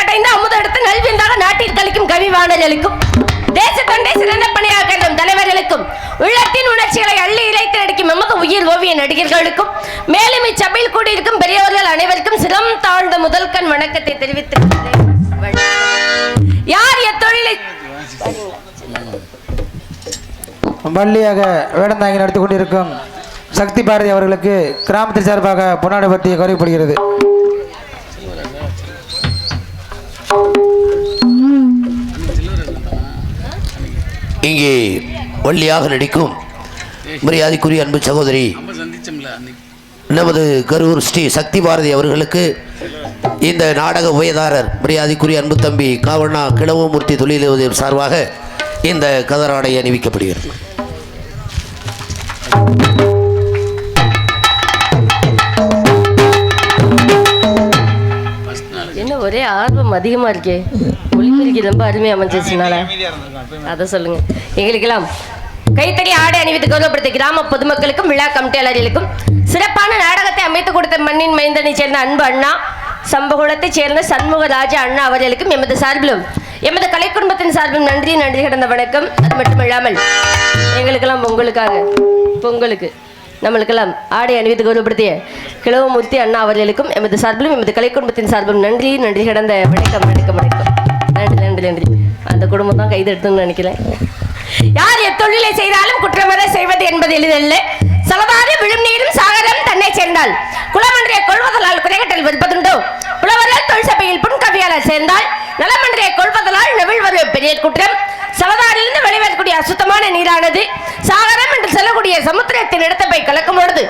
கடைந்து அமுத எடுத்து நல்விந்தாக நாட்டில் கழிக்கும் கவிவாணர்களுக்கும் தேச தொண்டை சிறந்த பணியாக கருதும் தலைவர்களுக்கும் உள்ளத்தின் உணர்ச்சிகளை அள்ளி இழைத்து நடிக்கும் எமது உயிர் ஓவிய நடிகர்களுக்கும் மேலும் இச்சபையில் கூடியிருக்கும் பெரியவர்கள் அனைவருக்கும் சிரம் தாழ்ந்த முதல் கண் வணக்கத்தை தெரிவித்து யார் எத்தொழிலை வள்ளியாக வேடந்தாங்கி நடத்தி கொண்டிருக்கும் சக்தி பாரதி அவர்களுக்கு கிராமத்தின் சார்பாக பொன்னாடு பற்றி கௌரவப்படுகிறது இங்கே வள்ளியாக நடிக்கும் மரியாதைக்குரிய அன்பு சகோதரி நமது கரூர் ஸ்ரீ சக்தி பாரதி அவர்களுக்கு இந்த நாடக உபயதாரர் மரியாதைக்குரிய அன்பு தம்பி காவண்ணா கிழவமூர்த்தி தொழிலதிபர் சார்பாக இந்த கதராடை அணிவிக்கப்படுகிறது. ஒரே ஆர்வம் அதிகமா இருக்கே. ஒளிபெருக்கி ரொம்ப அருமை அமைஞ்சிச்சுனால அதை சொல்லுங்க. எங்களுக்கெல்லாம் கைத்தடி ஆடை அணிவித்து கௌரவப்படுத்த கிராம பொதுமக்களுக்கும் விழா கமிட்டியாளர்களுக்கும் சிறப்பான நாடகத்தை அமைத்து கொடுத்த மண்ணின் மைந்தனை சேர்ந்த அன்பு அண்ணா சம்பகுளத்தைச் சேர்ந்த சண்முகராஜ அண்ணா அவர்களுக்கும் எமது சார்பிலும் எமது கலை குடும்பத்தின் சார்பிலும் நன்றி நன்றி கடந்த வணக்கம். அது மட்டும் இல்லாமல் எங்களுக்கெல்லாம் பொங்கலுக்காக பொங்கலுக்கு நம்மளுக்கெல்லாம் ஆடை அணிவித்து கௌரவப்படுத்திய கிழவமூர்த்தி அண்ணா அவர்களுக்கும் எமது சார்பிலும் எமது கலை குடும்பத்தின் சார்பிலும் நன்றி நன்றி கடந்த வணக்கம் வணக்கம் வணக்கம். நன்றி நன்றி நன்றி. அந்த குடும்பம் தான் கைதெடுத்துன்னு நினைக்கிறேன். யார் எத்தொழிலை செய்தாலும் குற்றமர செய்வது என்பது எளிதல்ல. சலவாறு விழும் நீரும் சாகரம் தன்னை சேர்ந்தால். குளமன்றிய கொள்வதலால் குறைகட்டல் விருப்பதுண்டோ புலவரால் தொழில் சபையில் புன்கவியாளர் சேர்ந்தால் நலமன்றிய கொள்வதலால் நெவில் வரும் பெரிய குற்றம். சவதாரிலிருந்து வெளிவரக்கூடிய அசுத்தமான நீரானது சாகரம் என்று சொல்லக்கூடிய சமுத்திரத்தின் இடத்தை போய் கலக்கும் பொழுது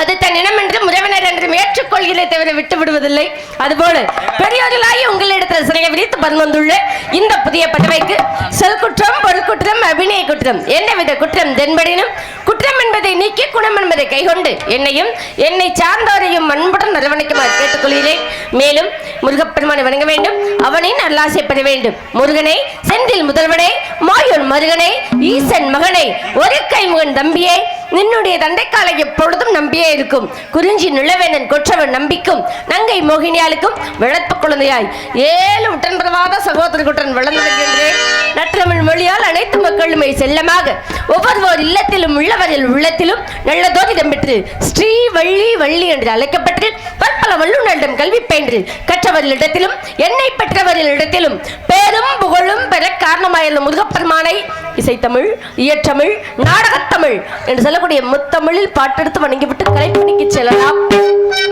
அது தன் இனம் என்று முறைவினர் என்றும் ஏற்றுக்கொள்கிறதை தவிர விட்டு விடுவதில்லை. அதுபோல பெரியோர்களாகி உங்களிடத்தில் சிறையை விரித்து பன்வந்துள்ள இந்த புதிய பதவிக்கு செல் குற்றம் பொருட்குற்றம் அபிநய குற்றம் என்னவித குற்றம் தென்படினும் குற்றம் என்பதை நீக்கி குணம் என்பதை கைகொண்டு என்னையும் என்னை சார்ந்தோரையும் அன்புடன் அரவணைக்குமாறு கேட்டுக்கொள்கிறேன். மேலும் முருகப்பெருமானை வணங்க வேண்டும். அவனின் நல்லாசை பெற வேண்டும். முருகனை செந்தில் முதல்வனே மாயூர் மருகனை ஈசன் மகனை ஒரு கை முகன் தம்பியை நின்னுடைய தண்டைக்காலை எப்பொழுதும் நம்பியே இருக்கும். குறிஞ்சி நிலவேனன் கொற்றவன் நம்பிக்கும். நங்கை மோகினியாளுக்கும் விளப்பு குழந்தையாய். ஏழு உடன்பிரவாத சகோதரர்களுடன் வளர்ந்திருக்கின்றேன். நற்றமிழ் மொழியால் அனைத்து மக்களுமே செல்லமாக. ஒவ்வொருவோர் இல்லத்திலும் உள்ளவரில் உள்ளத்திலும் நல்லதோர் இடம்பெற்று ஸ்ரீ வள்ளி வள்ளி என்று அழைக்கப்பட்டு பற்பல வல்லுநரிடம் கல்வி பயின்று கற்றவர்களிடத்திலும் என்னை பெற்றவர்களிடத்திலும் பேரும் புகழும் பெற காரணமாயிருந்த முருகப்பெருமானை இசைத்தமிழ் இயற்றமிழ் நாடகத்தமிழ் என்று சொல்ல சொல்லக்கூடிய முத்தமிழில் பாட்டெடுத்து வணங்கிவிட்டு கலைப்பணிக்கு செல்லலாம்.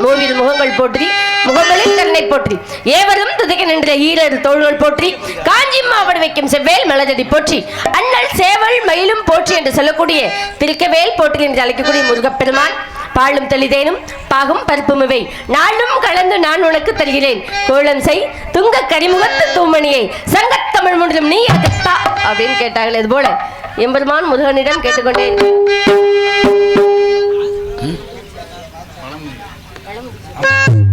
மூவில் முகங்கள் போற்றி முகங்களில் கண்ணை போற்றி. ஏவரும் துதிக்க நின்ற ஈரர் தோள்கள் போற்றி. காஞ்சி மாவடு வைக்கும் செவ்வேல் மலரடி போற்றி. அண்ணல் சேவல் மயிலும் போற்றி என்று சொல்லக்கூடிய திருக்கவேல் போற்றி என்று அழைக்கக்கூடிய முருகப்பெருமான். பாலும் தெளிதேனும் பாகும் பருப்பும் இவை. நாளும் கலந்து நான் உனக்கு தருகிறேன். கோலம் செய் துங்க கரிமுகத்து தூமணியை. சங்கத் தமிழ் முன்றும் நீ அகத்தா அப்படின்னு கேட்டார்கள் இது போல எம்பெருமான் முருகனிடம் கேட்டுக்கொண்டேன் Thank you.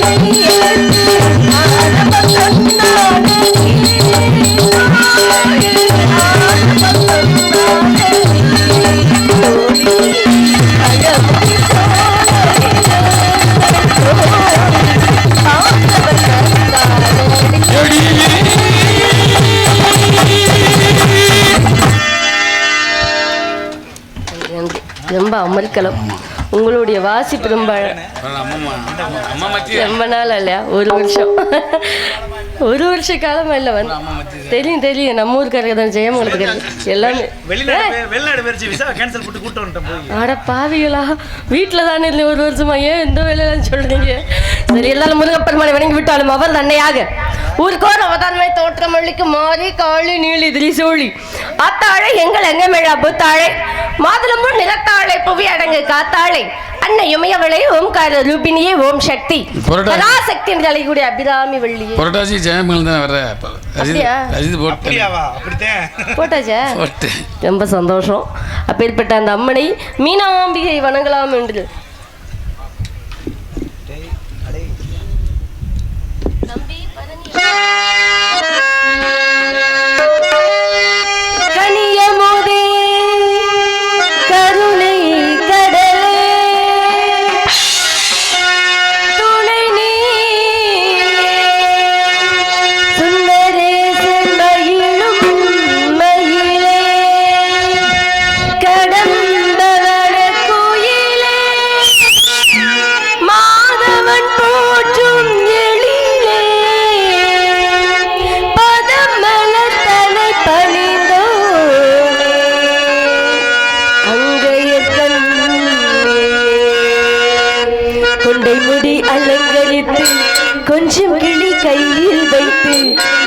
நன்றி அமர்க்கலம் உங்களுடைய வாசி பெரும்பாலும் ரொம்ப நாள் இல்லையா ஒரு வருஷம் ஒரு வருஷ காலம் இல்லை வந்து. தெரியும் தெரியும். நம்ம ஊருக்காரங்க தான் ஜெயமங்கலத்துக்கு எல்லாமே வெளிநாடு போயிருச்சு விசா கேன்சல் போட்டு கூட்டு வந்துட்டேன் போய். அட பாவிகளா வீட்டில் தானே இல்லை ஒரு வருஷமா. ஏன் இந்த வேலையெல்லாம் சொல்றீங்க? சரி எல்லாரும் முருகப்பெருமானை வணங்கி விட்டாலும் அவர் தன்னையாக ஊருக்கோர் அவதாரமாய் தோற்றம் அள்ளிக்கு மாறி காளி நீலி திரிசூழி ஆத்தாழை எங்கள் எங்கமேழா புத்தாழை மாதுளம்பும் நிலத்தாழை புவி அடங்கு காத்தாழை அன்னை இமயவளை ஓம்கார ரூபினியே ஓம் சக்தி. பராசக்தி என்று அழைக்கக்கூடிய அபிராமி வள்ளியே. புரட்டாசி ஜெயமங்கலம் தான் வர்ற? போட்டாச்சா? போட்டு ரொம்ப சந்தோஷம். அப்பேற்பட்ட அந்த அம்மனை மீனாம்பிகை வணங்கலாம் என்று. கனியமுதே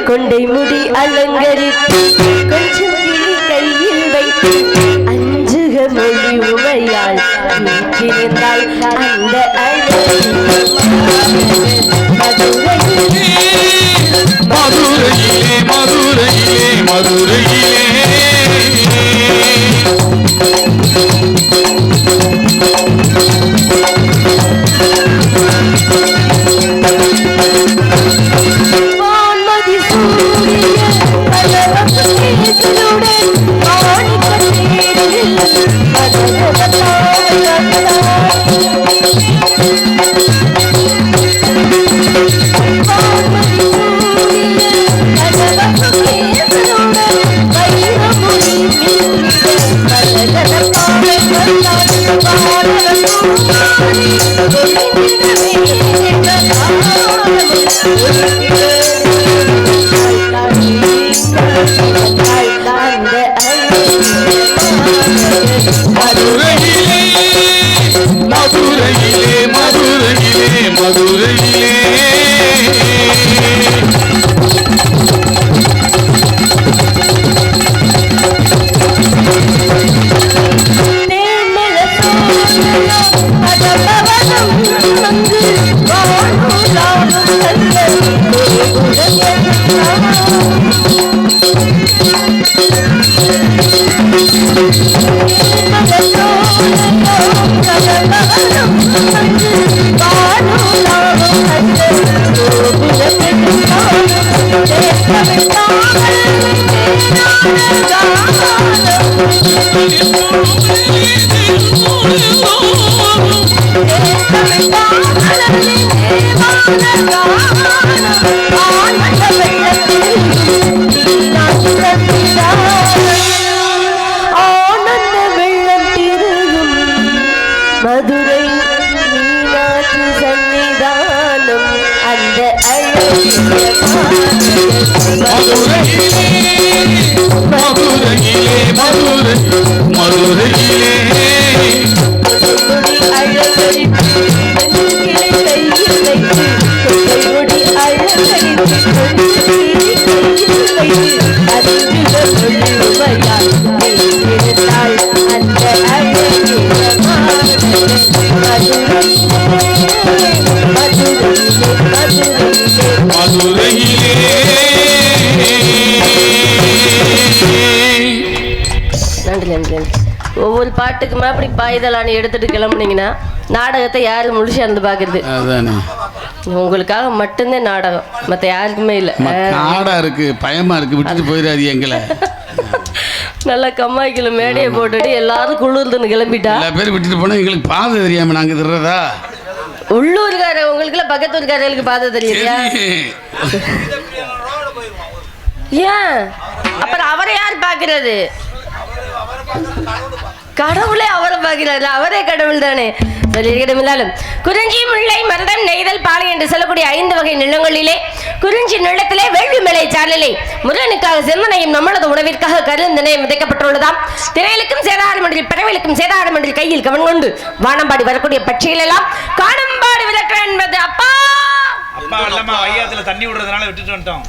கொண்டை முடி அலங்கரித்து கொஞ்சம் கிளி கையில் வைத்து அஞ்சுக மொழி உமையால் வீற்றிருந்தால் அந்த மதுரையிலே மதுரையிலே மதுரையிலே. மதகதத்தாய் வான்மதி மதுரையிலே மதுரையிலே மதுரையிலே Thank you. Thank you. அந்த மதுரையிலே மதுரையிலே மதுரை மதுரையிலே. அழகரித்து கிளை கையில் வைத்து ஒவ்வொரு பாட்டுக்குமே அப்படி பாய்தலானு எடுத்துட்டு கிளம்புனீங்கன்னா நாடகத்தை யாரு முழுசா இருந்து பாக்குறது? உங்களுக்காக மட்டும்தான் நாடகம். மத்த யாருக்குமே இல்ல. காடா இருக்கு பயமா இருக்கு விட்டுட்டு போயிடாது எங்களை. நல்லா கம்மாய்க்குள்ள மேடையை போட்டுட்டு எல்லாரும் குளிர்துன்னு கிளம்பிட்டா? எல்லா பேரும் விட்டுட்டு போனா எங்களுக்கு பாதை தெரியாம நாங்க திடுறதா உள்ளூர்கார உங்களுக்கு பக்கத்து ஊர்காரர்களுக்கு பார்த்து தெரியலையா ஏன்? அப்புறம் அவரை யார் பாக்குறது கடவுளே அவரை பார்க்கிறாரு. அவரே கடவுள் தானே சொல்லியிருக்கமில்லாலும் குறிஞ்சி முல்லை மருதம் நெய்தல் பாலை என்று சொல்லக்கூடிய ஐந்து வகை நிலங்களிலே குறிஞ்சி நிலத்திலே வேள்வி மலை சாரலிலே முருகனுக்காக செம்மனையும் நம்மளது உணவிற்காக கருந்தினையும் விதைக்கப்பட்டுள்ளதாம். திரையிலுக்கும் சேதாரமன்றில் பறவைகளுக்கும் சேதாரமன்றில் கையில் கவன் கொண்டு வானம்பாடி வரக்கூடிய பட்சிகள் எல்லாம் காணம்பாடி விளக்க என்பது அப்பா! அப்பா இல்லம்மா வையாத்துல தண்ணி விடுறதுனால விட்டுட்டு வந்துட்டோம்.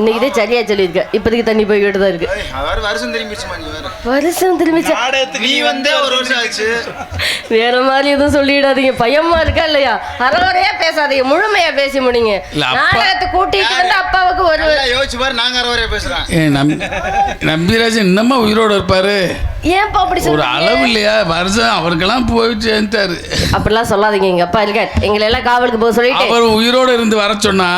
இன்னைக்கு தான் சரியா சொல்லியிருக்க. இப்போதைக்கு தண்ணி போய்கிட்டு தான் இருக்கு. அவர் வருஷம் திரும்பிடுச்சுமா நீ வேற? வருஷம் திரும்பி நாடகத்துக்கு நீ வந்தே ஒரு வருஷம் ஆச்சு. வேற மாதிரி எதுவும் சொல்லிடாதீங்க. பயமா இருக்கா இல்லையா? அறவரையா பேசாதீங்க. முழுமையா பேசி முடிங்க. நாடகத்தை கூட்டிட்டு வந்து அப்பாவுக்கு ஒரு யோசிச்சு பாரு நாங்க ஏ நம் நம்பிராஜன் இன்னமா உயிரோட இருப்பாரு? ஏன்ப்பா அப்படி ஒரு அளவு இல்லையா? வருஷம் அவருக்கெல்லாம் போய் சேர்ந்துட்டாரு. அப்படிலாம் சொல்லாதீங்க எங்க அப்பா இருக்கார். எங்களை எல்லாம் காவலுக்கு போக சொல்லிட்டு அவர் உயிரோட இருந்து வர சொன்னா.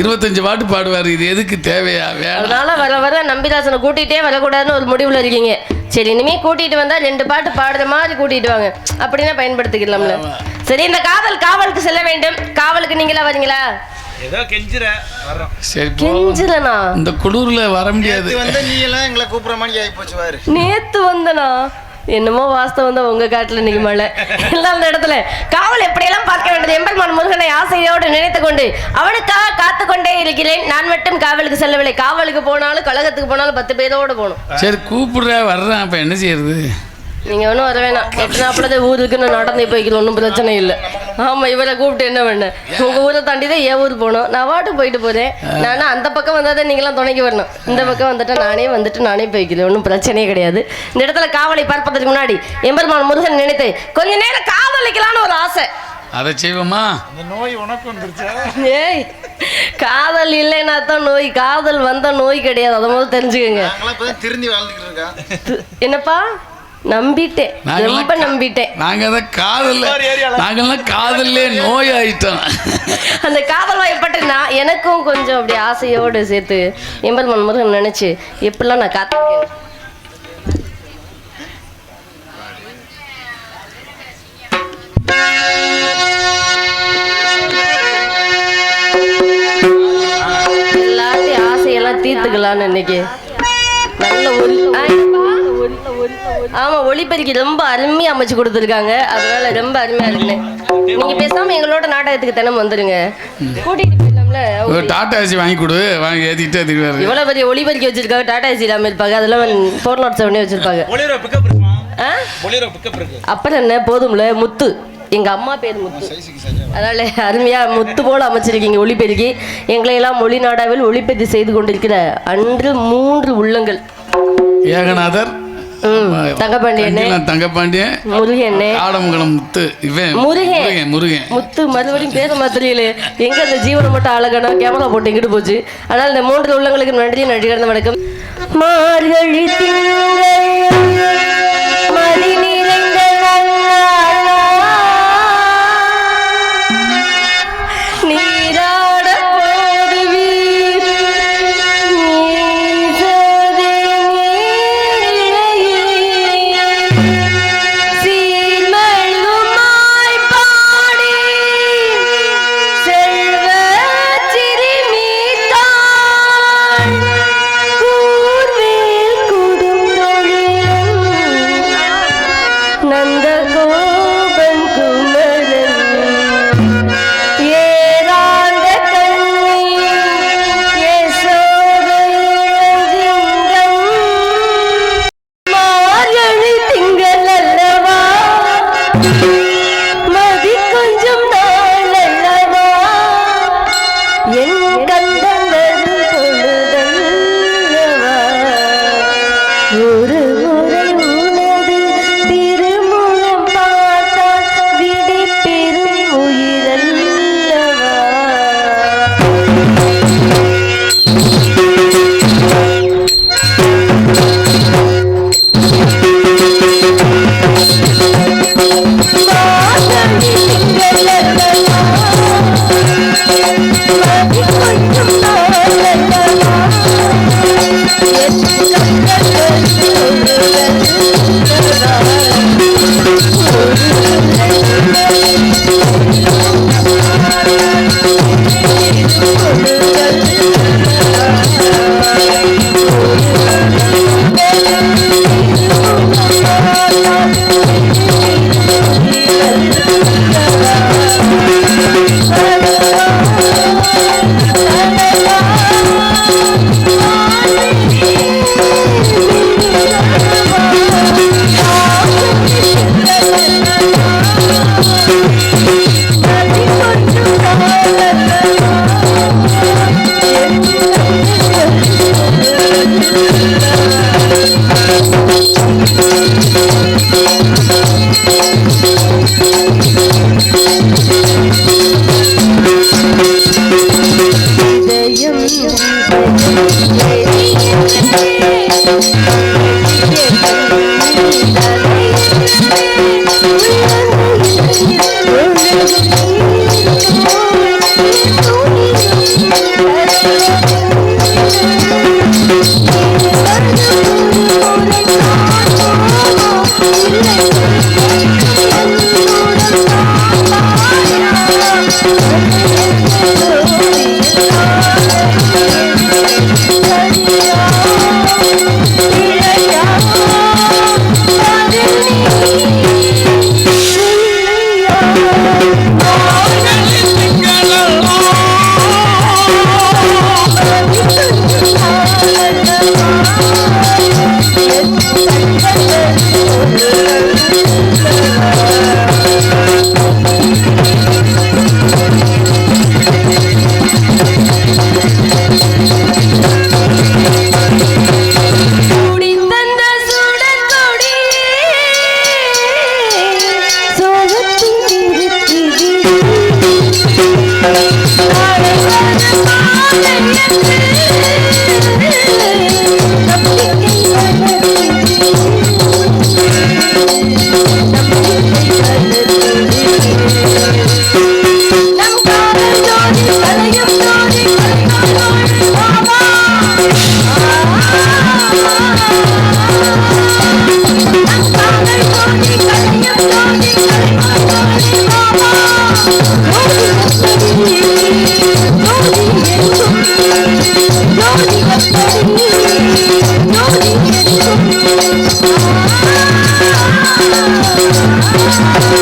இருபத்தஞ்சு பாட்டு பாடுவாரு. இது எதுக்கு தேவையா? அதனால வர வர நம்பிதாசனை கூட்டிகிட்டே வரக்கூடாதுன்னு ஒரு முடிவுல இருக்கீங்க. சரி இனிமே கூட்டிட்டு வந்தா ரெண்டு பாட்டு பாடுற மாதிரி கூட்டிட்டு வாங்க. அப்படின்னா பயன்படுத்திக்கலாம்ல. சரி இந்த காவல் காவலுக்கு செல்ல வேண்டும். காவலுக்கு நீங்களா வரீங்களா? ஏதோ கெஞ்சுற. வர்றோம். சரி போ. கெஞ்சுலனா இந்த குளூர்ல வர முடியாது. வந்து நீ எல்லாம் எங்களை கூப்பிடுற மாதிரி ஆகி போச்சு பாரு. நேத்து வந்தனா? என்னமோ வாஸ்தவம் தான் உங்க காட்டுல இன்னைக்கு மழை எல்லாம் அந்த இடத்துல காவல் எப்படியெல்லாம் பார்க்க வேண்டியது? எம்பெருமான் முருகனை ஆசையோடு நினைத்து கொண்டு அவனுக்காக காத்து கொண்டே இருக்கிறேன். நான் மட்டும் காவலுக்கு செல்லவில்லை. காவலுக்கு போனாலும் கழகத்துக்கு போனாலும் பத்து பேரோட போகணும். சரி கூப்பிடுற வர்றேன். அப்ப என்ன செய்யறது? நீங்க ஒன்றும் வர வேணாம். எட்டு நாற்பது ஊருக்கு நான் நடந்து போய்க்கலாம் ஒன்றும் பிரச்சனை இல்லை. ஆமா இவரை கூப்பிட்டு என்ன பண்ண? உங்க ஊரை தாண்டி தான் என் ஊர் போகணும். நான் வாட்டுக்கு போயிட்டு போறேன். நானும் அந்த பக்கம் வந்தால் தான் நீங்களாம் துணைக்கு வரணும். இந்த பக்கம் வந்துட்டா நானே வந்துட்டு நானே போய்க்கிறேன். ஒன்றும் பிரச்சனையே கிடையாது. இந்த இடத்துல காவலை பார்ப்பதற்கு முன்னாடி எம்பெருமான் முருகன் நினைத்து கொஞ்ச நேரம் காதலிக்கலாம்னு ஒரு ஆசை. அதை செய்வோமா? நோய் உனக்கு வந்துருச்சா? ஏய் காதல் இல்லைன்னா தான் நோய். காதல் வந்த நோய் கிடையாது. அதை முதல்ல தெரிஞ்சுக்கோங்க. என்னப்பா? நம்பிட்டேன். ரொம்ப நம்பிட்டேன். நாங்க தான் காதல்ல நாங்கெல்லாம் காதல்லே நோய் ஆயிட்டோம் அந்த காதல் வாய்ப்பட்டு நான் எனக்கும் கொஞ்சம் அப்படி ஆசையோடு சேர்த்து எம்பெருமான் முருகன் நினைச்சு எப்படிலாம் நான் காத்திருக்கேன்? எல்லாத்தையும் ஆசையெல்லாம் தீர்த்துக்கலாம்னு இன்னைக்கு. நல்ல ஆ, ஆமா ஒளிப்பெருக்கி ரொம்ப அருமையா அமைச்சு கொடுத்துருக்காங்க. அதனால ரொம்ப அருமையா இருக்குண்ணே நீங்க பேசாம எங்களோட நாடகத்துக்கு தினம் வந்துருங்க. கூட்டிட்டு போயிடலாம்ல? ஒரு டாட்டா ஏசி வாங்கி கொடு. வாங்கி ஏத்திட்டு திருவாரு இவ்வளவு பெரிய ஒளிபெருக்கி வச்சிருக்காங்க. டாடா ஏசி இல்லாம இருப்பாங்க. அதெல்லாம் ஃபோர் நாட் செவனே வச்சிருப்பாங்க. பொலிரோ பிக்கப் இருக்குமா? ஆ? பொலிரோ பிக்கப் இருக்கு. அப்புறம் என்ன? போதும்ல? முத்து. எங்க அம்மா பேர் முத்து. அதனால அருமையா முத்து போல அமைச்சிருக்கீங்க ஒளிபெருக்கி எங்களை எல்லாம் மொழிநாடாவில் ஒளிப்பெருக்கி செய்து கொண்டிருக்கிற அன்று மூன்று உள்ளங்கள். ஏகநாதர். தங்கிலாம் தங்கப்பாண்டியன் முருகண்ணே ஆடமங்கலம் முத்து இவன் முருகன். முருகன் முருகன் முத்து மறுபடியும் பேர மாத்திரையிலே. எங்க அந்த ஜீவனை மட்டும் அழகணும் கேமரா போட்டு இங்கிட்டு போச்சு. அதனால இந்த மூன்று உள்ளங்களுக்கு நன்றி நன்றி கடந்த வணக்கம். மார்கழி திங்கள் மதி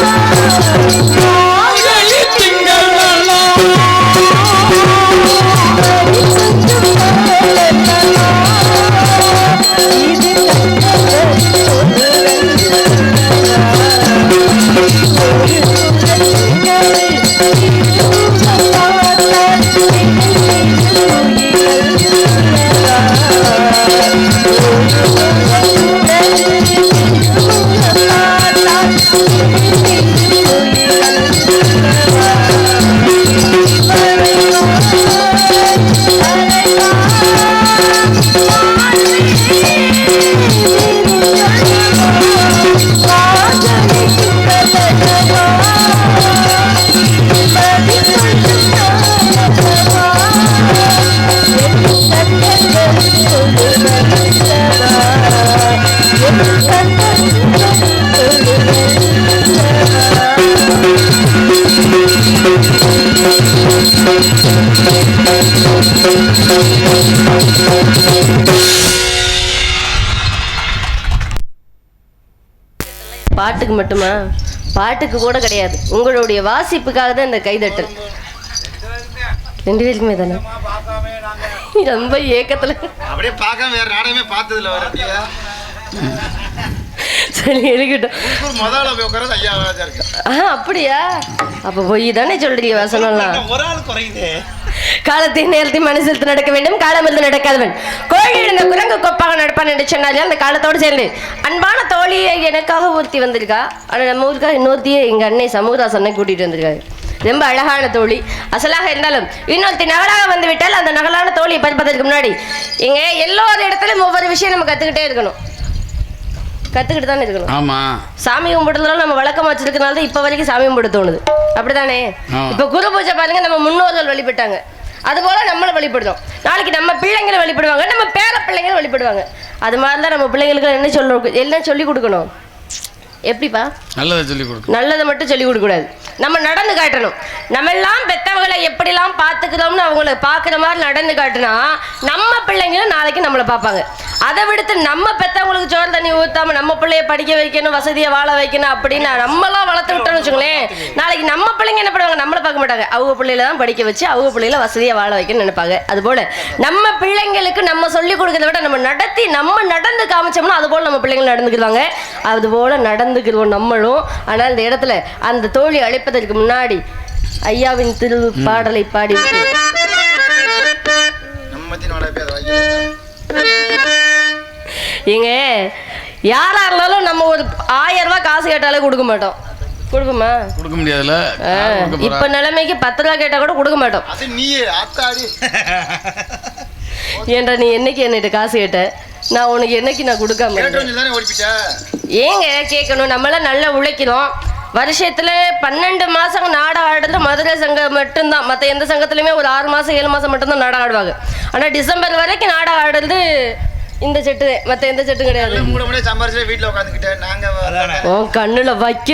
பாட்டுக்கு மட்டுமா பாட்டுக்கு கூட கிடையாது. உங்களுடைய வாசிப்புக்காக தான் இந்த கைதட்டல். ரெண்டு பேருக்குமே தானே? ரொம்ப ஏக்கத்துல. அப்படியே பார்க்காம வேற நாடகமே பார்த்ததுல வர அப்படியா. சரி முதல்ல போய் உட்காரது ஐயா தான் இருக்கு. ஆ அப்படியா? அப்ப போய் தானே சொல்றீங்க வசனம்லாம். ஒரு ஆள் குறையுது. காலத்தை நேரத்தை மனசில் நடக்க வேண்டும் காலமிருந்து நடக்காதவன். கோழி இருந்த குரங்கு கொப்பாக நடப்பான் என்று சொன்னாலே அந்த காலத்தோடு சேர்ந்து. அன்பான தோழியை எனக்காக ஒருத்தி வந்திருக்கா? ஆனால் நம்ம ஊருக்காக இன்னொருத்தியே எங்கள் அன்னை சமூகதாஸ் கூட்டிகிட்டு கூட்டிட்டு வந்திருக்காரு. ரொம்ப அழகான தோழி. அசலாக இருந்தாலும் இன்னொருத்தி நகலாக வந்து விட்டால் அந்த நகலான தோழியை பார்ப்பதற்கு முன்னாடி இங்க எல்லோரு இடத்துலையும் ஒவ்வொரு விஷயம் நம்ம கற்றுக்கிட்டே இருக்கணும். கத்துக்கிட்டு தானே இருக்கணும். ஆமா. சாமி கும்பிடுறதுலாம் நம்ம வழக்கமா வச்சிருக்கனால தான் இப்ப வரைக்கும் சாமி கும்பிட தோணுது. அப்படிதானே. இப்ப குரு பூஜை பாருங்க நம்ம முன்னோர்கள் வழிபட்டாங்க. அது போல நம்மள வழிபடுறோம். நாளைக்கு நம்ம பிள்ளைங்களை வழிபடுவாங்க நம்ம பேர பிள்ளைங்களை வழிபடுவாங்க. அது மாதிரி தான் நம்ம பிள்ளைங்களுக்கு என்ன சொல்ல எல்லாம் சொல்லி கொடுக்கணும்? எப்படிப்பா? நல்லதை சொல்லி கொடுக்கும் நல்லதை மட்டும் சொல்லி கொடுக்கக்கூடாது. நம்ம நடந்து காட்டணும். நம்ம எல்லாம் பெத்தவங்களை எப்படிலாம் பார்த்துக்கிறோம்னு அவங்கள பார்க்குற மாதிரி நடந்து காட்டினா நம்ம பிள்ளைங்களும் நாளைக்கு நம்மளை பார்ப்பாங்க. அதை விடுத்து நம்ம பெத்தவங்களுக்கு சோறு தண்ணி ஊற்றாம நம்ம பிள்ளைய படிக்க வைக்கணும் வசதியை வாழ வைக்கணும் அப்படின்னு நம்மளாம் வளர்த்து விட்டோம்னு வச்சுங்களேன் நாளைக்கு நம்ம பிள்ளைங்க என்ன பண்ணுவாங்க? நம்மளை பார்க்க மாட்டாங்க. அவங்க பிள்ளையில தான் படிக்க வச்சு அவங்க பிள்ளையில வசதியை வாழ வைக்கணும்னு நினைப்பாங்க. அதுபோல நம்ம பிள்ளைங்களுக்கு நம்ம சொல்லி கொடுக்கறத விட நம்ம நடத்தி நம்ம நடந்து காமிச்சோம்னா அது போல நம்ம பிள்ளைங்க நடந்துக்கிடுவாங்க அதுபோல் நடந்துக்கிடுவோம் நம்மளும். ஆனால் இந்த இடத்துல அந்த தோழி அழைப்பதற்கு முன்னாடி ஐயாவின் திரு பாடலை பாடி ஏங்க யாரா இருந்தாலும் நம்ம ஒரு ஆயிரம் ரூபாய் காசு கேட்டாலே கொடுக்க மாட்டோம். கொடுக்குமா கொடுக்க போறா? இப்ப நிலைமைக்கு பத்து ரூபா கேட்டா கூட கொடுக்க மாட்டோம். ஏன்டா நீ என்னைக்கு என்கிட்ட காசு கேட்ட? நான் உனக்கு என்னைக்கு நான் கொடுக்காம ஏங்க கேட்கணும். நம்மளாம் நல்லா உழைக்கிறோம் வருஷத்துல பன்னெண்டு மாசம் நாடகம் ஆடுறது மதுரை சங்கம் மட்டும்தான். மற்ற எந்த சங்கத்துலையுமே ஒரு ஆறு மாசம் ஏழு மாசம் மட்டும்தான் நாடகம் ஆடுவாங்க. ஆனா டிசம்பர் வரைக்கும் நாடகம் ஆடுறது இந்த செட்டு மற்ற எந்த செட்டும் கிடையாது. வீட்டுல உட்காந்துக்கிட்டேன் நாங்க கண்ணுல வைக்க